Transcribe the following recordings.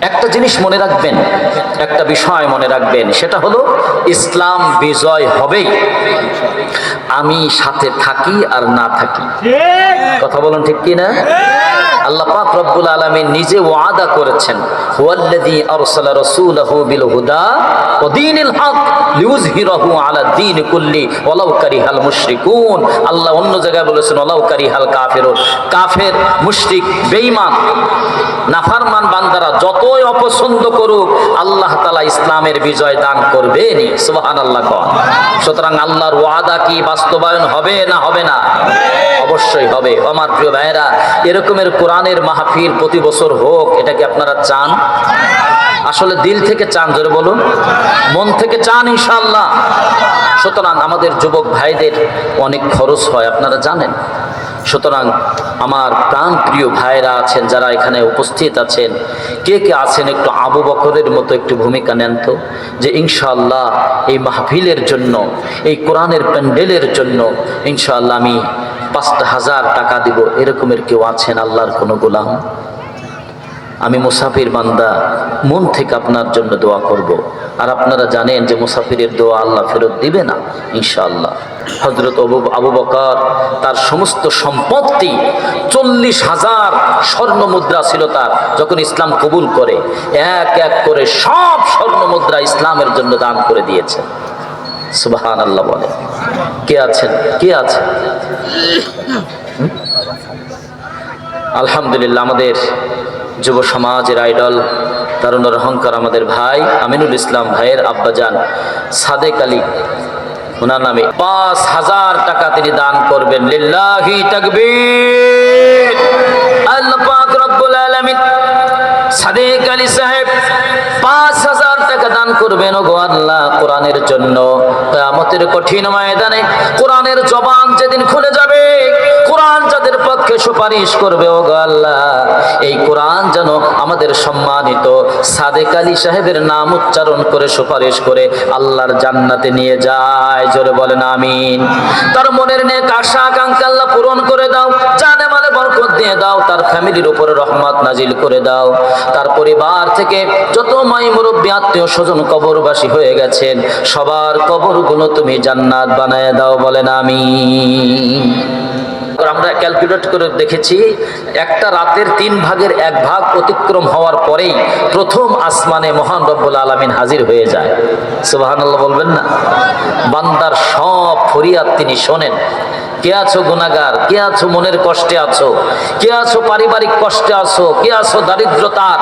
একটা জিনিস মনে রাখবেন একটা বিষয় মনে রাখবেন সেটা হলো ইসলাম বিজয় হবেই। আমি সাথে থাকি আর না থাকি। কথা বলুন ঠিক কি না আল্লাহ পাক রব্বুল আলমী নিজে ওয়াদা করেছেন। আলা মুশরিকুন। আল্লাহ অন্য জায়গায় বলেছেন কাফের। মুশরিক, বেঈমান, নাফারমান বান্দারা যতই অপছন্দ করুক, আল্লাহ তাআলা ইসলামের বিজয় দান কন। সুতরাং আল্লাহর ওয়াদা কি বাস্তবায়ন হবে না হবে না? অবশ্যই হবে। আমার প্রিয় ভাইয়েরা, এরকমের কোরআনের মাহফিল প্রতি বছর হোক, এটা কি আপনারা চান? আসলে দিল থেকে চান, জোরে বলুন। মন থেকে চান ইনশাল্লাহ সুতরাং আমাদের যুবক ভাইদের অনেক খরচ হয়, আপনারা জানেন। সুতরাং আমার প্রাণ প্রিয় ভাইরা আছেন, যারা এখানে উপস্থিত আছেন, কে কে আছেন একটু আবু বকরের মতো একটু ভূমিকা নেন তো? যে ইনশাআল্লাহ এই মাহফিলের জন্য, এই কোরআনের প্যান্ডেলের জন্য, ইনশাআল্লাহ আমি পাঁচটা হাজার টাকা দিব, এরকমের কেউ আছেন আল্লাহর কোনো গোলাম? আমি মুসাফির বান্দা, মন থেকে আপনার জন্য দোয়া করব। আর আপনারা জানেন যে মুসাফিরের দোয়া আল্লাহ ফেরত দিবে না, ইনশাআল্লাহ। হজরত আবু বকর, তার সমস্ত সম্পত্তি, চল্লিশ হাজার স্বর্ণ মুদ্রা ছিল তার, যখন ইসলাম কবুল করে, এক এক করে সব স্বর্ণ মুদ্রা ইসলামের জন্য দান করে দিয়েছে। সুবাহান আল্লাহ বলে। কে আছেন? কে আছে আলহামদুলিল্লাহ, আমাদের যুব সমাজের আইডল তারুণের অহংকার আমাদের ভাই আমিনুল ইসলাম ভাইয়ের আব্বাজান সাদেক আলী, ওনার নামে পাঁচ হাজার টাকা তিনি দান করবেন। সাহেব পাঁচ হাজার টাকা দান করবেন। ও কোরআনের জন্য। কঠিন ময়দানে কোরআনের জবান যেদিন খুলে সুপারিশ করবে ও আল্লাহ। এই কোরআন যেন আমাদের সম্মানিত সাদেক আলী সাহেবের নাম উচ্চারণ করে সুপারিশ করে আল্লাহর জান্নাতে নিয়ে যায়। জোরে বলেন, আমিন। তার মনের নেক আশা, আকাঙ্ক্ষা আল্লাহ পূরণ করে দাও। জানে মালে বরকত দিয়ে দাও। তার ফ্যামিলির উপরে রহমত নাজিল করে দাও। তার পরিবার থেকে যত মাই মুরব্বী, আত্মীয় স্বজন কবরবাসী হয়ে গেছেন, সবার কবরগুলো তুমি জান্নাত বানায় দাও। বলেন আমি আমরা ক্যালকুলেট করে দেখেছি, একটা রাতের তিন ভাগের এক ভাগ অতিক্রম হওয়ার পরেই প্রথম আসমানে মহান রব্বুল আলমিন হাজির হয়ে যায়। সুবাহান বলবেন না? বান্দার সব ফরিয়াদ তিনি শোনেন। কে আছো গুনাগার কে আছো মনের কষ্টে আছো? কে আছো পারিবারিক কষ্টে আছো? কে আছো দারিদ্রতার?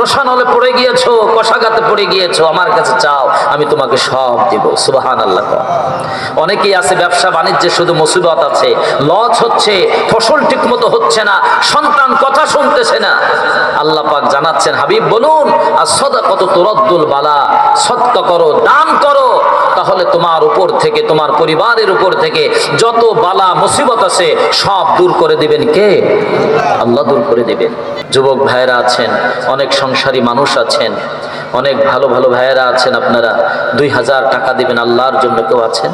রসানলে পড়ে গিয়েছো, কষাঘাতে পড়ে গিয়েছো, আমার কাছে চাও, আমি তোমাকে সব দিব। সুবাহান আল্লাহ অনেকেই আছে, ব্যবসা, বাণিজ্যে শুধু মুসিবত আছে। লস হচ্ছে, ফসল ঠিক মতো হচ্ছে না, সন্তান কথা শুনতেছে না। আল্লাহ পাক জানাচ্ছেন, হাবিব বলুন আর সদা কত তোরদ্দুল বালা সত্য করো, দান করো। তাহলে তোমার উপর থেকে, তোমার পরিবারের উপর থেকে যত বালা, মুসিবত আছে, সব দূর করে দিবেন কে? আল্লাহ দূর করে দিবেন। যুবক ভাইয়েরা আছেন, অনেক সংসারী মানুষ আছেন, অনেক ভালো ভালো ভাইয়েরা আছেন আপনারা। দুই হাজার টাকা দিবেন, আল্লাহর জন্য কেউ আছেন?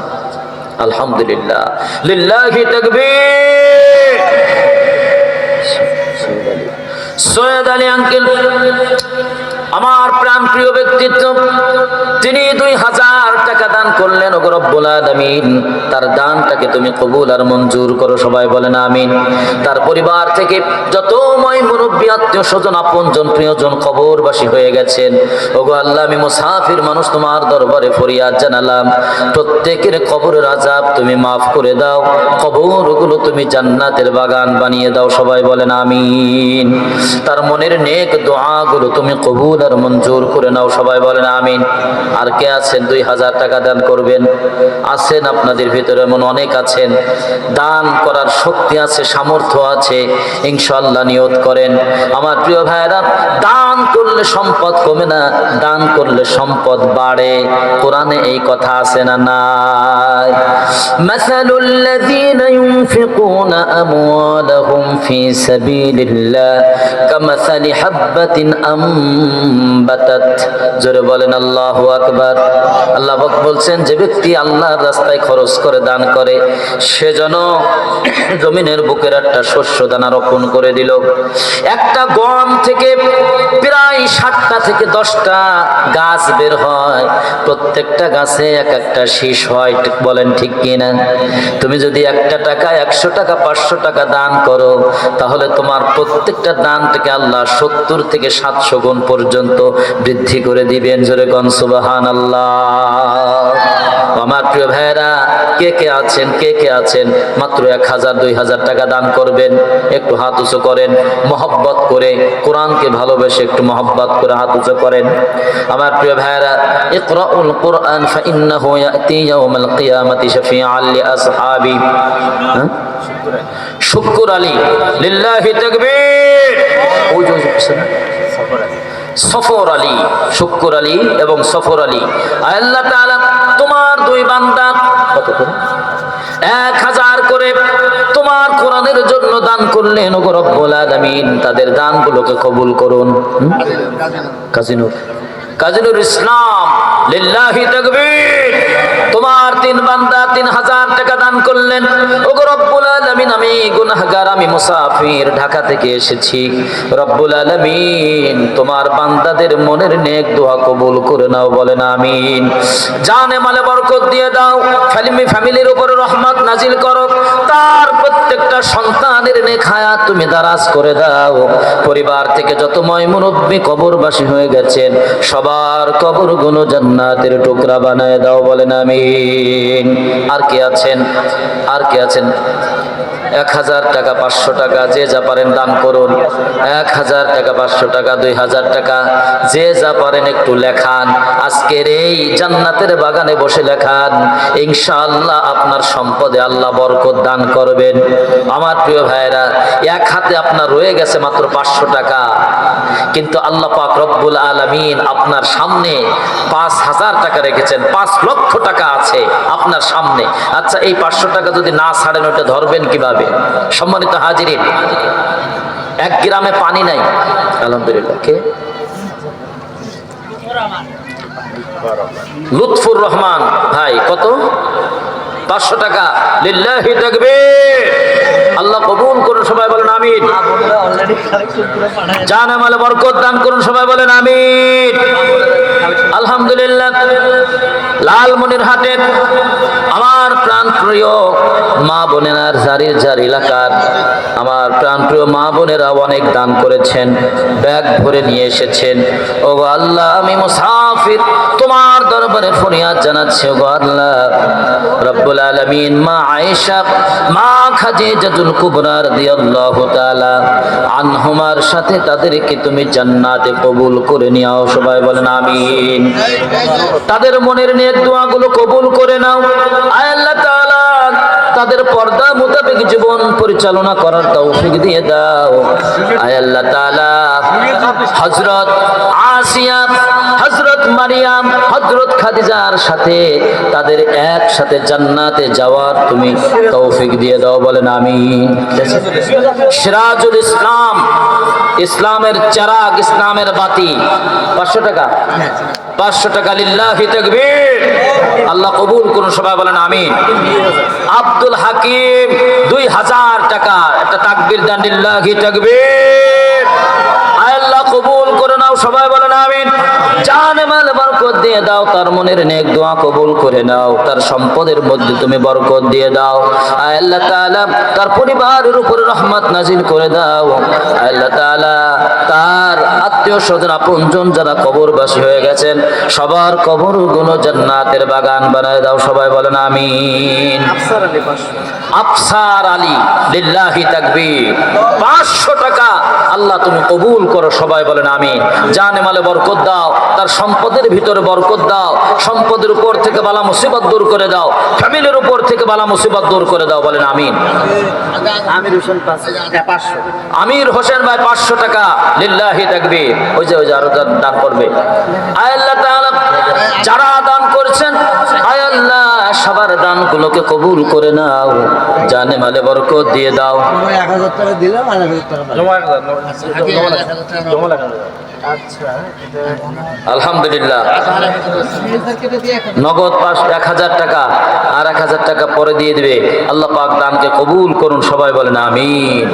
আলহামদুলিল্লাহ। লিল্লাহি তাকবীর। সৈয়দ আলী আঙ্কেল আমার প্রাণ প্রিয় ব্যক্তিত্ব, তিনি দুই হাজার টাকা দান করলেন তার দানটাকে তুমি কবুল আর মঞ্জুর করো, সবাই বলেন আমিন। তার পরিবার থেকে যত মই মুরব্বী, আত্মীয় স্বজন, আপনজন, প্রিয়জন খবরবাসী হয়ে গেছেন। ওগো আল্লাহ, আমি মুসাফির মানুষ তোমার দরবারে ফরিয়াদ জানালাম। প্রত্যেকের কবরের আজাব তুমি মাফ করে দাও। কবরগুলো তুমি জান্নাতের বাগান বানিয়ে দাও, সবাই বলেন আমিন। তার মনের নেক দোয়াগুলো তুমি কবুল গুনার মঞ্জুর করে নাও, সবাই বলেন আমিন। আর কে আছেন? দুই হাজার টাকা দান করবেন। আছেন আপনাদের ভিতরে এমন অনেক আছেন। দান করার শক্তি আছে, সামর্থ্য আছে। ইনশাল্লাহ নিয়ত করেন। আমার প্রিয় ভাইরা দান করলে সম্পদ কমে না, দান করলে সম্পদ বাড়ে। কোরআনে এই কথা আছে না নাই? মাসালুল্লাযীনা ইউনফিকুনা আমওয়ালাহুম ফী সাবিলিল্লাহ, কামাসালি হাববাতিন আম জোরে বলেন, আল্লাহ আকবার। আল্লাহ বলছেন, যে ব্যক্তি আল্লাহর রাস্তায় খরচ করে, দান করে, সে যেন জমিনের বুকের একটা শস্য দানা রোপণ করে দিল। একটা গম থেকে প্রায় ষাটটা থেকে দশটা গাছ বের হয়। প্রত্যেকটা গাছে এক একটা শীষ হয় বলেন ঠিক কিনা? তুমি যদি একটা টাকা, একশো টাকা, পাঁচশো টাকা দান করো, তাহলে তোমার প্রত্যেকটা দান থেকে আল্লাহ সত্তর থেকে সাতশো গুণ পর্যন্ত বৃদ্ধি করে দিবেন, জোরে কনসুবাহান আল্লাহ আমার প্রিয় ভাইয়েরা, কে কে আছেন, কে কে আছেন? মাত্র এক হাজার, দুই হাজার টাকা দান করবেন, একটু হাত উঁচু করেন, মহব্বত করে, কোরআনকে ভালোবেসে একটু মহব্বত করে হাত উঁচু করেন। আমার প্রিয় ভাইয়েরা, ইকরাউল কোরআন ফাইন্নাহু ইয়াতি ইয়াউমাল কিয়ামাতি শাফিআন লিআসহাবি। হ্যাঁ? শুক্র আলী, লিল্লাহি তাকবীর ওই যে ওই যে পিছনে। সফর আলী শুকুর আলী এবং সফর আলী। আল্লাহ তাআলা তোমার দুই বান্দা কত করে? এক হাজার করে তোমার কোরআনের জন্য দান করলেন তাদের রব্বুল আলামিন। তাদের দানগুলোকে কবুল করুন? কাজিনুর কাজিনুর ইসলাম লিল্লাহি তাকবীর। তোমার তিন বান্দা তিন হাজার টাকা দান করলেন। ওগো রব্বুল আলামিন, আমি গুনাহগার, আমি মুসাফির ঢাকা থেকে এসেছি। রব্বুল আলামিন, তোমার বান্দাদের মনের নেক দোয়া কবুল করে নাও, বলেন আমিন। জানে মালে বরকত দিয়ে দাও, ফ্যামিলি ফ্যামিলির উপরে রহমত নাজিল করো। তার প্রত্যেকটা সন্তানের নেক হায়াত তুমি দারাজ করে দাও। পরিবার থেকে যত ময় মুরব্বী কবরবাসী হয়ে গেছেন, সবার কবরগুলো জান্নাতের টুকরা বানায় দাও, বলেন আর কে আছেন? আর কে আছেন? এক হাজার টাকা পাঁচশো টাকা, যে যা পারেন দান করুন। এক হাজার টাকা, পাঁচশো টাকা, দুই হাজার টাকা, যে যা পারেন একটু লেখান। আজকের এই জান্নাতের বাগানে বসে লেখান। ইনশাআল্লাহ আপনার সম্পদে আল্লাহ বরকত দান করবেন। আমার প্রিয় ভাইয়েরা, এক হাতে আপনার রয়ে গেছে মাত্র পাঁচশো টাকা। কিন্তু আল্লাহ পাক রব্বুল আলামিন আপনার সামনে পাঁচ হাজার টাকা রেখেছেন। পাঁচ লক্ষ টাকা আছে আপনার সামনে। আচ্ছা এই পাঁচশো টাকা যদি না ছাড়েন ওটা ধরবেন কীভাবে? সম্মানিত হাজিরিন, এক গ্রামে পানি নাই। আলহামদুলিল্লাহ। কে? লুৎফুর রহমান, ভাই, কত? পাঁচশো টাকা। লিল্লাহি তাকবীর। আল্লাহ কবুল করুন, সবাই বলেন আমিন। জান আমালে বরকত দান করুন, সবাই বলেন আমিন। আলহামদুলিল্লাহ। লালমনির হাটের আমার প্রাণ প্রিয় মা বোনেরার জারির জার এলাকার আমার প্রাণ প্রিয় মা বোনেরা অনেক দান করেছেন, ব্যাগ ভরে নিয়ে এসেছেন। ও আল্লাহ, আমি মুসাফির, তোমার দরবারে ফরিয়াদ জানাচ্ছি। ও আল্লাহ, রব্বুল আলামিন, মা আয়েশা, মা খাদিজাতুল কুবরা রাদিয়াল্লাহু তাআলা আনহুমার সাথে তাদেরকে তুমি জান্নাতে কবুল করে নিও সবাই বলেন, আমিন। তাদের মনের নেক দোয়াগুলো কবুল করে নাও। তাদের পর্দা মোতাবেক জীবন পরিচালনা করার তৌফিক দিয়ে দাও। আয় আল্লাহ আসিয়া, হযরত মারিয়াম, হযরত খাদিজার সাথে তাদের একসাথে জান্নাতে যাওয়ার তুমি তৌফিক দিয়ে দাও, বলেন আমি সিরাজুল ইসলাম, ইসলামের চারাগ, ইসলামের বাতি। পাঁচশো টাকা? পাঁচশো টাকা লিল্লাহি তাকবীর। আল্লাহ কবুল করুন, সবাই বলেন আমি আব্দুল হাকিম, দুই হাজার টাকা। একটা তাকবির দান্ডিল্লাহি তাকবির। নাও সবাই বলেন আমিন। জানে মাল বরকত দিয়ে দাও তার মনের নেক দোয়া কবুল করে নাও তার সম্পদের মধ্যে তুমি বরকত দিয়ে দাও। আয় আল্লাহ তাআলা তার পরিবারের উপর রহমত নাজিল করে দাও। আয় আল্লাহ তাআলা তার আত্মীয় স্বজন আপনজন যারা কবরবাসী হয়ে গেছেন সবার কবরগুলো জান্নাতের বাগান বানায় দাও সবাই বলেন আমিন। আফসার আলী লিল্লাহি তাকবীর। পাঁচশো টাকা আল্লাহ তুমি কবুল করো সবাই বলেন আমি জানে মালে বরকত দাও তার সম্পদের ভিতরে বরকত দাও সম্পদের উপর থেকে বালা মুসিবত দূর করে দাও ফ্যামিলির উপর থেকে বালা মুসিবত দূর করে দাও বলেন আমিন। আমির হোসেন পাঁচশো। আমির হোসেন ভাই পাঁচশো টাকা লিল্লাহি তাকবীর। ওই যে ওই যে আরও দান- দান করবে। আয় আল্লাহ যারা দান করছেন আয় আল্লাহ সবার দানগুলোকে কবুল করে নাও। জানে মালে বরকত দিয়ে দাও। এক হাজার টাকা দিলাম আর হাজার টাকা আচ্ছা এটা আলহামদুলিল্লাহ। নগদ পাঁচ এক হাজার টাকা আর এক হাজার টাকা পরে দিয়ে দিবে। আল্লাহ পাক দানকে কবুল করুন সবাই বলেন আমিন।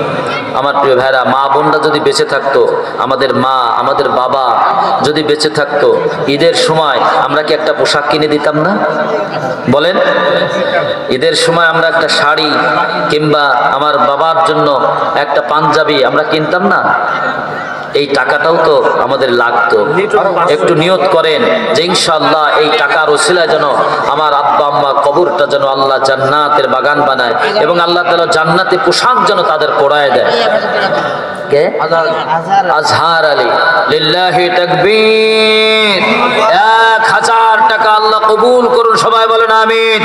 আমার প্রিয় ভাইরা, মা বোনরা যদি বেঁচে থাকতো, আমাদের মা, আমাদের বাবা যদি বেঁচে থাকতো, ঈদের সময় আমরা কি একটা পোশাক কিনে দিতাম না? বলেন, ঈদের সময় আমরা একটা শাড়ি কিংবা আমার বাবার জন্য একটা পাঞ্জাবি আমরা কিনতাম না? এই টাকাটাও তো আমাদের লাগতো। একটু নিয়ত করেন যে ইনশাআল্লাহ এই টাকার ওসিলায় যেন আমার আব্বা আম্মা কবরটা যেন আল্লাহ জান্নাতের বাগান বানায় এবং আল্লাহ তালা জান্নাতে পোশাক যেন তাদের পড়ায় দেয়। আজহার আলী। লিল্লাহি তাকবীর। এক হাজার আল্লাহ কবুল করুন, সবাই বলেন আমিন।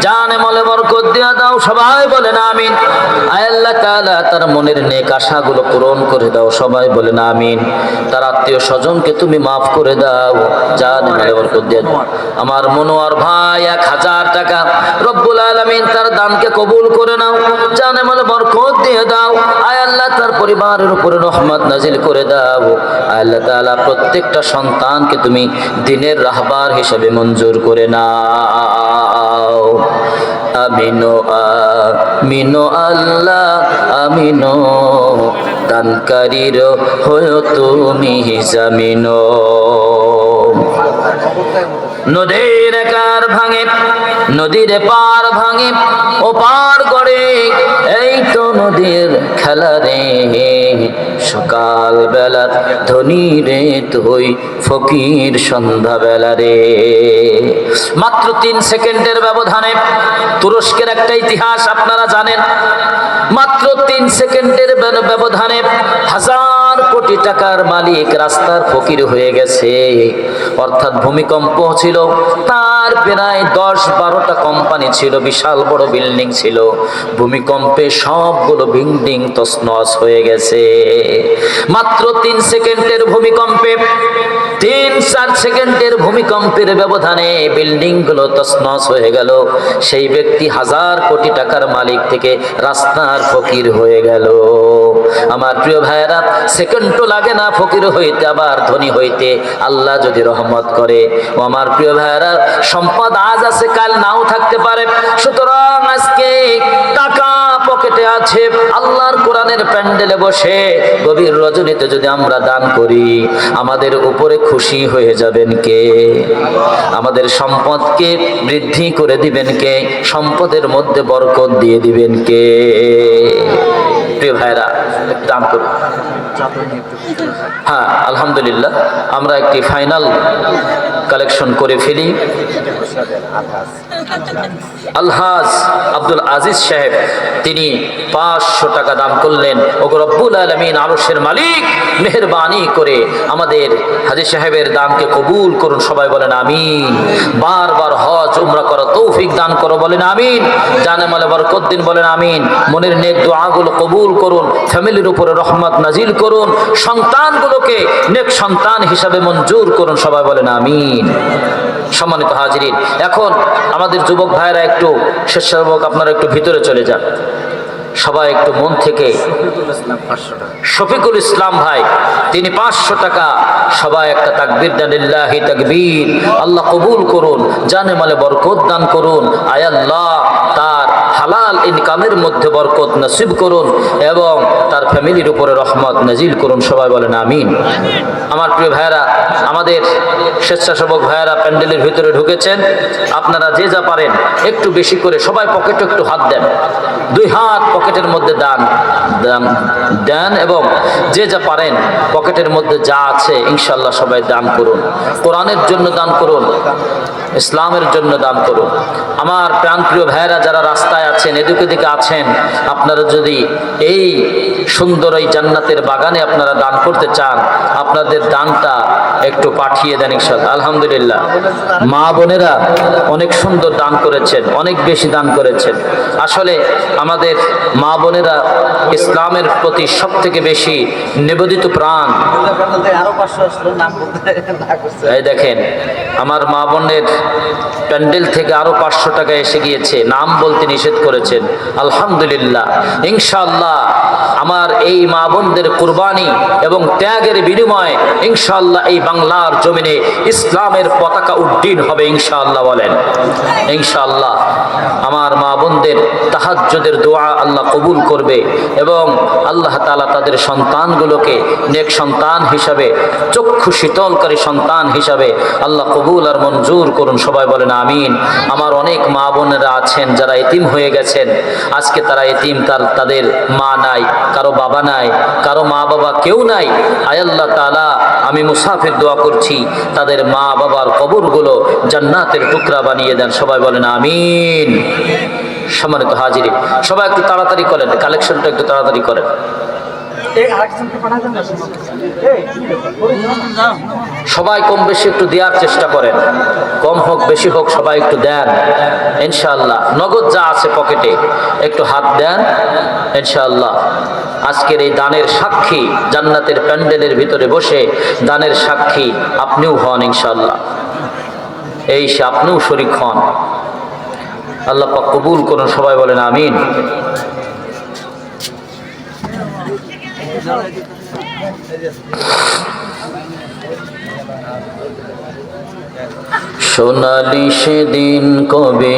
জানে মলে বরকত দিয়া দাও, সবাই বলেন আমিন। আল্লাহ তার মনের নেক আশাগুলো পূরণ করে দাও, সবাই বলেন আমিন। তার আত্মীয় স্বজনকে তুমি মাফ করে দাও। জানে মলে বরকত দিয়া দাও। আমার মনোয়ার ভাই, এক হাজার টাকা, রব্বুল আলামিন তার দানকে কবুল করে নাও। জানে মলে বরকত দিয়ে দাও। আয় আল্লাহ তার পরিবারের উপরে রহমত নাজিল করে দাও। আয় আল্লাহ তাআলা, প্রত্যেকটা সন্তানকে তুমি দিনের রাহবার হিসেবে মঞ্জুর করে নাও। আমিনো আমিনো আল্লাহ, আমিনো। দানকারীর হয়ে তুমি জামিনো। নদীর কার ভাঙে, নদীর পার ভাঙে ও পার করে এই তো নদীর খেলা রে সকাল বেলা ধনী রে তুই ফকির সন্ধ্যা বেলা রে। মাত্র তিন সেকেন্ডের ব্যবধানে তুরস্কের একটা ইতিহাস আপনারা জানেন। মাত্র তিন সেকেন্ডের ব্যবধানে হাজার কোটি টাকার মালিক রাস্তার ফকির হয়ে গেছে। অর্থাৎ ভূমিকম্প ছিল, তার প্রায় দশ বারোটা কোম্পানি ছিল, বিশাল বড় বিল্ডিং ছিল। ভূমিকম্পে সবগুলো বিল্ডিং তসনস হয়ে গেছে। মাত্র তিন সেকেন্ডের ভূমিকম্পে তিন চার সেকেন্ডের ভূমিকম্পের ব্যবধানে বিল্ডিংগুলো তছনছ হয়ে গেল। সেই ব্যক্তি হাজার কোটি টাকার মালিক থেকে রাস্তার ফকির হয়ে গেল। আমার প্রিয় ভাইয়েরা, সেকেন্ডও লাগে না ফকির হইতে, আবার ধনী হইতে। আল্লাহ যদি রহমত করে। ও আমার প্রিয় ভাইয়েরা, সম্পদ আজ আছে, কাল নাও থাকতে পারে। সুতরাং আজকে টাকা পকেটে আছে, আল্লাহর কোরআনের প্যান্ডেলে বসে গভীর রজনীতে যদি আমরা দান করি, আমাদের উপরে খুশি হয়ে যাবেন কে? আমাদের সম্পদকে বৃদ্ধি করে দিবেন কে? সম্পদের মধ্যে বরকত দিয়ে দিবেন কে? প্রিয় ভাইরা দান করুন। হ্যাঁ আলহামদুলিল্লাহ, আমরা একটি ফাইনাল কালেকশন করে ফেলি। আলহাজ আব্দুল আজিজ সাহেব, তিনি পাঁচশো টাকা দাম করলেন। ওগো রব্বুল আলমিন, আরশের মালিক, মেহরবানি করে আমাদের হাজি সাহেবের দামকে কবুল করুন, সবাই বলেন আমিন। বারবার হজ, উমরা করো তৌফিক দান করো, বলেন আমিন। জানে মালে বরকত দিন, বলেন আমিন। মনের নেক দোয়াগুলো কবুল করুন, ফ্যামিলির উপরে রহমত নাজিল করুন, সন্তানগুলোকে নেক সন্তান হিসাবে মঞ্জুর করুন, সবাই বলেন আমিন। সম্মানিত হাজিরিন, এখন আমাদের যুবক ভাইয়েরা একটু স্বেচ্ছাসেবক আপনারা একটু ভিতরে চলে যান। সবাই একটু মন থেকে, শফিকুল ইসলাম ভাই, তিনি পাঁচশো টাকা, সবাই একটা তাকবির দানিল্লাহি তাকবীর, আল্লাহ কবুল করুন, জানে মালে বরকত দান করুন, আয় আল্লাহ, তার হালাল ইনকামের মধ্যে বরকত নসিব করুন এবং তার ফ্যামিলির উপরে রহমত নাজিল করুন। সবাই বলেন আমিন। আমার প্রিয় ভাইয়েরা, আমাদের স্বেচ্ছাসেবক ভাইয়েরা প্যান্ডেলের ভিতরে ঢুকেছেন। আপনারা যে যা পারেন, একটু বেশি করে সবাই পকেটে একটু হাত দেন। দুই হাত পকেটের মধ্যে দান দান- এবং যে যা পারেন, পকেটের মধ্যে যা আছে ইনশাল্লাহ সবাই দান করুন। কোরআনের জন্য দান করুন। ইসলামের জন্য দান করুন। আমার প্রাণপ্রিয় ভাইয়েরা যারা রাস্তায় আছেন এদিকে দিকে আছেন আপনারা যদি এই সুন্দর এই জান্নাতের বাগানে আপনারা দান করতে চান আপনাদের দানটা একটু পাঠিয়ে দেন ইনশাআল্লাহ। আলহামদুলিল্লাহ। মা বোনেরা অনেক সুন্দর দান করেছেন অনেক বেশি দান করেছেন। আসলে আমাদের মা বোনেরা ইসলামের প্রতি সব থেকে বেশি নিবেদিত প্রাণ। এই দেখেন আমার মা বোনের প্যান্ডেল থেকে আরও পাঁচশো টাকা এসে গিয়েছে। নাম বলতে নিষেধ করেছেন। আলহামদুলিল্লাহ। ইনশাল্লাহ আমার এই মা বোনদের কুরবানি এবং ত্যাগের বিনিময়ে ইনশাল্লাহ এই বাংলার জমিনে ইসলামের পতাকা উড্ডীন হবে, ইনশাআল্লাহ বলেন। ইনশাআল্লাহ। আমার মা বোনদের তাহাজ্জুদের দোয়া আল্লাহ কবুল করবে এবং আল্লাহ তালা তাদের সন্তানগুলোকে নেক সন্তান হিসাবে, চক্ষু শীতলকারী সন্তান হিসাবে আল্লাহ কবুল আর মঞ্জুর করুন। সবাই বলেন আমিন। আমার অনেক মা বোনেরা আছেন, যারা এতিম হয়ে গেছেন। আজকে তারা এতিম, তার, তাদের মা নাই, কারও বাবা নাই, কারও মা বাবা কেউ নাই। আয় আল্লাহ তাআলা, আমি মুসাফির দোয়া করছি, তাদের মা বাবার কবরগুলো জান্নাতের টুকরা বানিয়ে দেন। সবাই বলেন আমিন। সম্মানিত হাজিরি সবাই একটু তাড়াতাড়ি করেন কালেকশনটা একটু তাড়াতাড়ি করেন। সবাই কম বেশি একটু দেওয়ার চেষ্টা করেন। কম হোক বেশি হোক সবাই একটু দেন। ইনশাআল্লাহ নগদ যা আছে পকেটে একটু হাত দেন। ইনশাআল্লাহ আজকের এই দানের সাক্ষী জান্নাতের প্যান্ডেলের ভিতরে বসে দানের সাক্ষী আপনিও হন ইনশাআল্লাহ। এই সে আপনিও শরিক হন। আল্লাহ পাক কবুল করুন, সবাই বলেন আমিন। সোনালি সেদিন কবে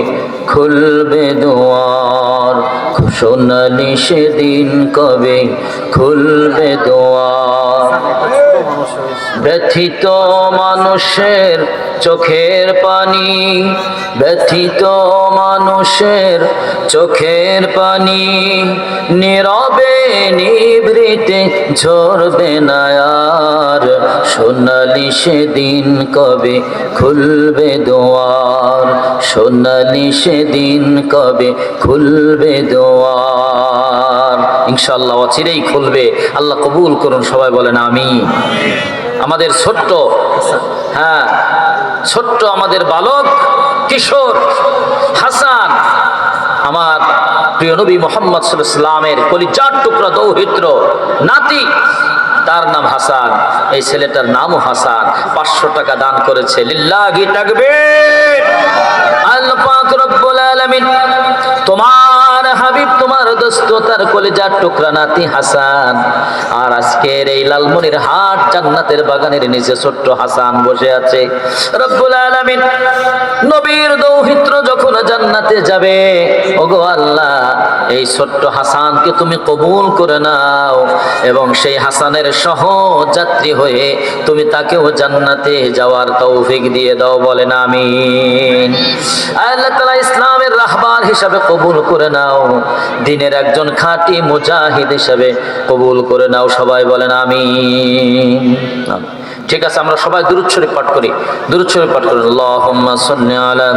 খুলবে দুয়ার? সোনালি সেদিন কবে খুলবে দুয়ার? ব্যথিত মানুষের চোখের পানি, ব্যথিত মানুষের চোখের পানি, নীরবে নিবৃতে ঝরবে না আর সোনালি সেদিন কবে খুলবে দোয়ার, সোনালি সেদিন কবে খুলবে দোয়ার। ইনশাল্লাহ অচিরেই খুলবে। আল্লাহ কবুল করুন, সবাই বলেন আমি আমাদের ছোট্ট হ্যাঁ ছোট্ট আমাদের বালক কিশোর হাসান, আমার প্রিয় নবী মোহাম্মদ ইসলামের কলিজার টুকরা দৌহিত্র নাতি, তার নাম হাসান। এই ছেলেটার নামও হাসান। পাঁচশো টাকা দান করেছে। তোমার হাবিব, তোমার দোস্ত তার কলিজার টুকরা নাতি হাসান। আর আজকের এই লালমনির হাট জান্নাতের বাগানের নিচে ছোট্ট হাসান বসে আছে। রব্বুল আলামিন নবীর দৌহিত্র যখন জান্নাতে যাবে, ওগো আল্লাহ, এই ছোট্ট হাসানকে তুমি কবুল করে নাও এবং সেই হাসানের সহ যাত্রী হয়ে তুমি তাকেও জান্নাতে যাওয়ার তৌফিক দিয়ে দাও, বলেন আমিন। আল্লাহ তাআলা ইসলামের রাহবার হিসাবে কবুল করে নাও। দিনের একজন খাঁটি মুজাহিদ হিসাবে কবুল করে নাও। সবাই বলেন আমিন। ঠিক আছে, আমরা সবাই শরীফ পাঠ করি। শরীফ পাঠ করি। আল্লাহুম্মা সাল্লি আলা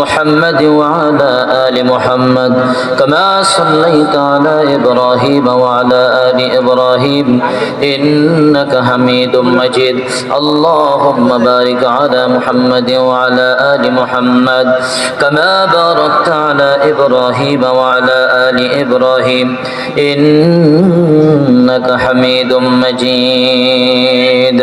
মুহাম্মাদ ওয়া আলা আলি মুহাম্মাদ, কামা সাল্লাইতা আলা ইব্রাহিম ওয়া আলা আলি ইব্রাহিম, ইন্নাকা হামিদুম মাজিদ। আল্লাহুম্মা বারিক আলা মুহাম্মাদ কামা বারাকতা আলা ইব্রাহিম আলা ইব্রাহিম, ইন্নাকা হামিদুম মাজিদ।